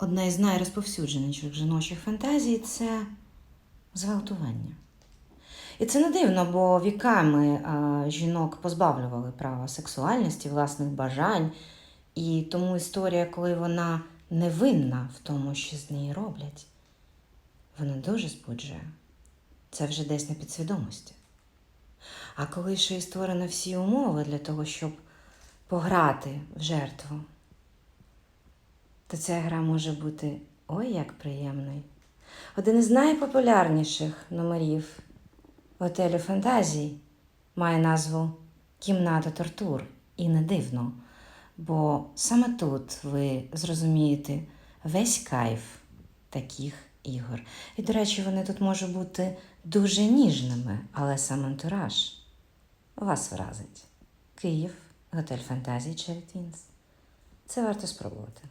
одна із найрозповсюдженіших жіночих фантазій це зґвалтування. І це не дивно, бо віками жінок позбавлювали права сексуальності, власних бажань. І тому історія, коли вона невинна в тому, що з неї роблять, вона дуже збуджує. Це вже десь на підсвідомості. А коли ще й створено всі умови для того, щоб пограти в жертву, то ця гра може бути ой як приємною. Один із найпопулярніших номерів готелю фантазій має назву Кімната тортур. І не дивно, бо саме тут ви зрозумієте весь кайф таких ігор. І, до речі, вони тут можуть бути дуже ніжними, але сам антураж вас вразить. Київ, готель фантазії Twins. Це варто спробувати.